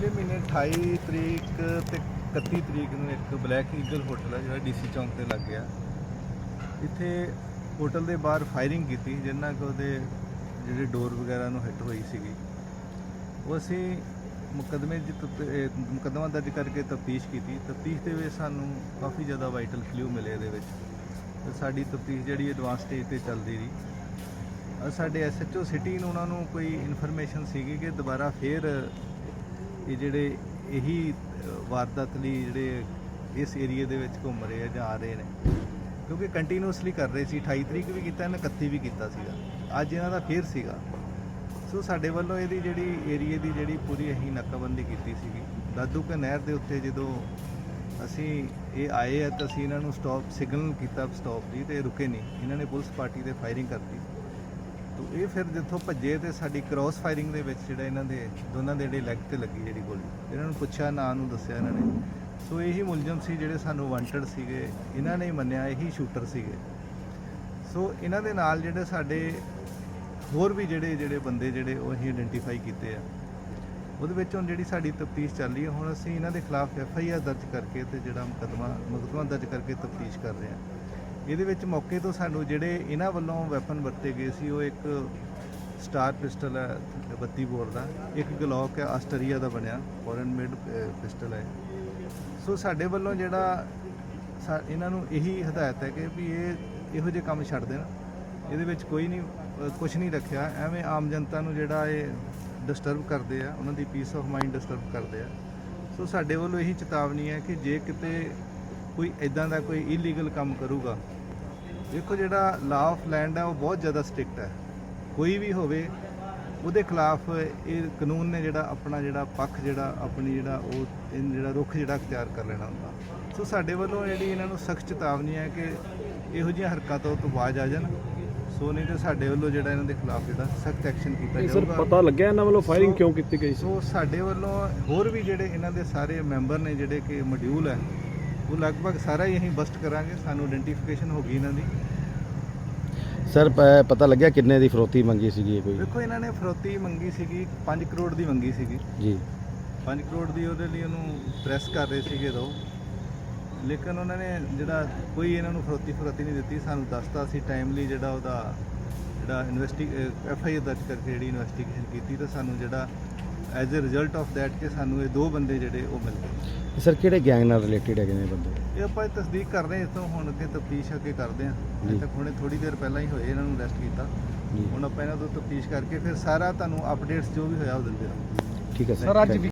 ਪਿਛਲੇ ਮਹੀਨੇ 28 ਤਰੀਕ ਤੇ 31 ਤਰੀਕ ਨੂੰ ਇੱਕ ਬਲੈਕ ਈਗਲ ਹੋਟਲ ਹੈ ਜਿਹੜਾ ਡੀਸੀ ਚੌਂਕ ਤੇ ਲੱਗ ਗਿਆ। ਇੱਥੇ ਹੋਟਲ ਦੇ ਬਾਹਰ ਫਾਇਰਿੰਗ ਕੀਤੀ, ਜਿੰਨਾ ਕਿ ਉਹਦੇ ਜਿਹੜੇ ਡੋਰ ਵਗੈਰਾ ਨੂੰ ਹਿੱਟ ਹੋਈ ਸੀਗੀ। ਉਹ ਅਸੀਂ ਮੁਕਦਮੇ ਦੀ ਤਫ- ਮੁਕੱਦਮਾ ਦਰਜ ਕਰਕੇ ਤਫਤੀਸ਼ ਕੀਤੀ। ਤਫਤੀਸ਼ ਦੇ ਵਿੱਚ ਸਾਨੂੰ ਕਾਫੀ ਜ਼ਿਆਦਾ ਵਾਈਟਲ ਕਲੂ ਮਿਲੇ ਇਹਦੇ ਵਿੱਚ। ਤੇ ਸਾਡੀ ਤਫਤੀਸ਼ ਜਿਹੜੀ ਐਡਵਾਂਸ ਸਟੇਜ ਤੇ ਚੱਲਦੀ ਰਹੀ। ਅਹ ਸਾਡੇ ਐਸਐਚਓ ਸਿਟੀ ਨੂੰ ਉਹਨਾਂ ਨੂੰ ਕੋਈ ਇਨਫੋਰਮੇਸ਼ਨ ਸੀਗੀ ਕਿ ਦੁਬਾਰਾ ਫੇਰ ਇਹ ਜਿਹੜੇ ਇਹੀ ਵਾਰਦਾਤ ਲਈ ਜਿਹੜੇ ਇਸ ਏਰੀਆ ਦੇ ਵਿੱਚ ਘੁੰਮ ਰਹੇ ਆ ਜਾਂ ਆ ਰਹੇ ਨੇ। ਕਿਉਂਕਿ ਕੰਟੀਨਿਊਸਲੀ ਕਰ ਰਹੇ ਸੀ 28 ਤਰੀਕ ਵੀ ਕੀਤਾ ਇਹਨੇ 31 ਵੀ ਕੀਤਾ ਸੀਗਾ। ਅੱਜ ਇਹਨਾਂ ਦਾ ਫੇਰ ਸੀਗਾ। ਸੋ ਸਾਡੇ ਵੱਲੋਂ ਇਹਦੀ ਜਿਹੜੀ ਏਰੀਏ ਦੀ ਜਿਹੜੀ ਪੂਰੀ ਅਸੀਂ ਨਾਕਾਬੰਦੀ ਕੀਤੀ ਸੀਗੀ। ਦਾਦੂ ਕੇ ਨਹਿਰ ਦੇ ਉੱਤੇ ਜਦੋਂ ਅਸੀਂ ਇਹ ਆਏ ਆ ਤਾਂ ਅਸੀਂ ਇਹਨਾਂ ਨੂੰ ਸਟਾਪ ਸਿਗਨਲ ਕੀਤਾ ਸਟਾਪ ਦੀ ਤੇ ਰੁਕੇ ਨਹੀਂ। ਇਹਨਾਂ ਨੇ ਪੁਲਿਸ ਪਾਰਟੀ ਤੇ ਫਾਇਰਿੰਗ ਕਰਤੀ। ਇਹ ਫਿਰ ਜਿੱਥੋਂ ਭੱਜੇ ਤੇ ਸਾਡੀ ਕ੍ਰਾਸ ਫਾਇਰਿੰਗ ਦੇ ਵਿੱਚ ਜਿਹੜਾ ਇਹਨਾਂ ਦੇ, ਦੋਨਾਂ ਦੇ ਜਿਹੜੇ ਲੈਗ ਤੇ ਲੱਗੀ ਜਿਹੜੀ ਗੋਲੀ। ਇਹਨਾਂ ਨੂੰ ਪੁੱਛਿਆ, ਨਾਂ ਨੂੰ ਦੱਸਿਆ ਇਹਨਾਂ ਨੇ। ਸੋ ਇਹੀ ਮੁਲਜ਼ਮ ਸੀ ਜਿਹੜੇ ਸਾਨੂੰ ਵਾਂਟਡ ਸੀਗੇ। ਇਹਨਾਂ ਨੇ ਮੰਨਿਆ, ਇਹੀ ਸ਼ੂਟਰ ਸੀਗੇ। ਸੋ ਇਹਨਾਂ ਦੇ ਨਾਲ ਜਿਹੜੇ ਸਾਡੇ ਹੋਰ ਵੀ ਜਿਹੜੇ ਜਿਹੜੇ ਬੰਦੇ ਜਿਹੜੇ ਉਹ ਅਸੀਂ ਆਇਡੈਂਟੀਫਾਈ ਕੀਤੇ ਆ। ਉਹਦੇ ਵਿੱਚ ਹੁਣ ਜਿਹੜੀ ਸਾਡੀ ਤਫਤੀਸ਼ ਚੱਲ ਰਹੀ ਹੈ ਹੁਣ ਅਸੀਂ ਇਹਨਾਂ ਦੇ ਖਿਲਾਫ ਐਫ ਆਈ ਆਰ ਦਰਜ ਕਰਕੇ ਤੇ ਜਿਹੜਾ ਮੁਕੱਦਮਾ ਮੁਕੱਦਮਾ ਦਰਜ ਕਰਕੇ ਤਫਤੀਸ਼ ਕਰ ਰਹੇ ਹਾਂ ਇਹਦੇ ਵਿੱਚ ਮੌਕੇ ਤੋਂ ਸਾਨੂੰ ਜਿਹੜੇ ਇਹਨਾਂ ਵੱਲੋਂ ਵੈਪਨ ਵਰਤੇ ਗਏ ਸੀ, ਉਹ ਇੱਕ ਸਟਾਰ ਪਿਸਟਲ ਹੈ 32 ਬੋਰ ਦਾ, ਇੱਕ ਗਲੌਕ ਹੈ ਆਸਟਰੀਆ ਦਾ ਬਣਿਆ ਫੋਰਨ ਮੇਡ ਪਿਸਟਲ ਹੈ। ਸੋ ਸਾਡੇ ਵੱਲੋਂ ਜਿਹੜਾ ਸਾ- ਇਹਨਾਂ ਨੂੰ ਇਹੀ ਹਦਾਇਤ ਹੈ ਕਿ ਵੀ ਇਹ ਇਹੋ ਜਿਹੇ ਕੰਮ ਛੱਡ ਦੇਣ। ਇਹਦੇ ਵਿੱਚ ਕੋਈ ਨਹੀਂ ਕੁਝ ਨਹੀਂ ਰੱਖਿਆ। ਐਵੇਂ ਆਮ ਜਨਤਾ ਨੂੰ ਜਿਹੜਾ ਇਹ ਡਿਸਟਰਬ ਕਰਦੇ ਆ, ਉਹਨਾਂ ਦੀ ਪੀਸ ਆਫ ਮਾਈਂਡ ਡਿਸਟਰਬ ਕਰਦੇ ਆ। ਸੋ ਸਾਡੇ ਵੱਲੋਂ ਇਹੀ ਚੇਤਾਵਨੀ ਹੈ ਕਿ ਜੇ ਕਿਤੇ ਕੋਈ ਇਦਾਂ ਦਾ ਕੋਈ ਇਲੀਗਲ ਕੰਮ ਕਰੂਗਾ ਦੇਖੋ ਜਿਹੜਾ ਲਾ ਆਫ ਲੈਂਡ ਹੈ ਉਹ ਬਹੁਤ ਜ਼ਿਆਦਾ ਸਟ੍ਰਿਕਟ ਹੈ ਕੋਈ ਵੀ ਹੋਵੇ ਉਹਦੇ ਖਿਲਾਫ ਇਹ ਕਾਨੂੰਨ ਨੇ ਜਿਹੜਾ ਆਪਣਾ ਜਿਹੜਾ ਪੱਖ ਜਿਹੜਾ ਆਪਣੀ ਜਿਹੜਾ ਉਹ ਇਹ ਜਿਹੜਾ ਰੁਖ ਜਿਹੜਾ ਅਖਤਿਆਰ ਕਰ ਲੈਣਾ ਹੁੰਦਾ। ਸੋ ਸਾਡੇ ਵੱਲੋਂ ਜਿਹੜੀ ਇਹਨਾਂ ਨੂੰ ਸਖਤ ਚੇਤਾਵਨੀ ਹੈ ਕਿ ਇਹੋ ਜਿਹੀਆਂ ਹਰਕਤਾਂ ਤੋਂ ਬਾਜ ਆ ਜਾਣ। ਸੋ ਨਹੀਂ ਤੇ ਸਾਡੇ ਵੱਲੋਂ ਜਿਹੜਾ ਇਹਨਾਂ ਦੇ ਖਿਲਾਫ ਜਿਹੜਾ ਸਖਤ ਐਕਸ਼ਨ ਕੀਤਾ ਸਰ ਜਾਊਗਾ। ਪਤਾ ਲੱਗਿਆ ਇਹਨਾਂ ਵੱਲੋਂ ਫਾਇਰਿੰਗ ਕਿਉਂ ਕੀਤੀ ਗਈ ਸੀ? ਸੋ ਸਾਡੇ ਵੱਲੋਂ ਹੋਰ ਵੀ ਜਿਹੜੇ ਇਹਨਾਂ ਦੇ ਸਾਰੇ ਮੈਂਬਰ ਨੇ ਜਿਹੜੇ ਕਿ ਮੋਡਿਊਲ ਹੈ ਉਹ ਲਗਭਗ ਸਾਰਾ ਹੀ ਅਸੀਂ ਬਸਟ ਕਰਾਂਗੇ ਸਾਨੂੰ ਆਇਡੈਂਟੀਫਿਕੇਸ਼ਨ ਹੋ ਗਈ ਇਹਨਾਂ ਦੀ। ਸਰ ਪ- ਪਤਾ ਲੱਗਿਆ ਕਿੰਨੇ ਦੀ ਫਰੋਤੀ ਮੰਗੀ ਸੀਗੀ ਇਹ ਕੋਈ? ਦੇਖੋ ਇਹਨਾਂ ਨੇ ਫਰੋਤੀ ਮੰਗੀ ਸੀਗੀ 5 ਕਰੋੜ ਦੀ ਮੰਗੀ ਸੀਗੀ। ਜੀ। 5 ਕਰੋੜ ਦੀ ਉਹਦੇ ਲਈ ਉਹਨੂੰ ਪ੍ਰੈਸ ਕਰ ਰਹੇ ਸੀਗੇ ਦੋ। ਲੇਕਿਨ ਉਹਨਾਂ ਨੇ ਜਿਹੜਾ ਕੋਈ ਇਹਨਾਂ ਨੂੰ ਫਰੋਤੀ ਫਰੋਤੀ ਨਹੀਂ ਦਿੱਤੀ ਸਾਨੂੰ ਦੱਸਤਾ ਸੀ ਟਾਈਮਲੀ ਜਿਹੜਾ ਉਹਦਾ ਜਿਹੜਾ ਇਨਵੈਸਟੀ ਐਫ ਆਈ ਆਰ ਦਰਜ ਕਰਕੇ ਜਿਹੜੀ ਇਨਵੈਸਟੀਗੇਸ਼ਨ ਕੀਤੀ ਤਾਂ ਸਾਨੂੰ ਜਿਹੜਾ as a result of that ਕਿ ਸਾਨੂੰ ਇਹ ਦੋ ਬੰਦੇ ਜਿਹੜੇ ਉਹ ਮਿਲ ਗਏ। ਸਰ ਕਿਹੜੇ ਗੈਂਗ ਨਾਲ ਰਿਲੇਟਡ ਹੈਗੇ ਨੇ ਇਹ ਬੰਦੇ? ਇਹ ਆਪਾਂ ਇਹ ਤਸਦੀਕ ਕਰ ਰਹੇ ਹਾਂ ਇਸ ਤੋਂ ਹੁਣ ਅੱਗੇ ਤਫਤੀਸ਼ ਅੱਗੇ ਕਰਦੇ ਹਾਂ। ਜੀ। ਅਜੇ ਤੱਕ ਹੁਣੇ ਥੋੜੀ ਦੇਰ ਪਹਿਲਾਂ ਹੀ ਹੋਏ ਇਹਨਾਂ ਨੂੰ ਅਰੈਸਟ ਕੀਤਾ। ਜੀ। ਹੁਣ ਆਪਾਂ ਇਹਨਾਂ ਤੋਂ ਤਫਤੀਸ਼ ਕਰਕੇ ਫਿਰ ਸਾਰਾ ਤੁਹਾਨੂੰ ਅਪਡੇਟਸ ਜੋ ਵੀ ਹੋਇਆ ਉਹ ਦਿੰਦੇ ਰਹਾਂਗੇ ਠੀਕ ਹੈ ਸਰ, ਅੱਜ.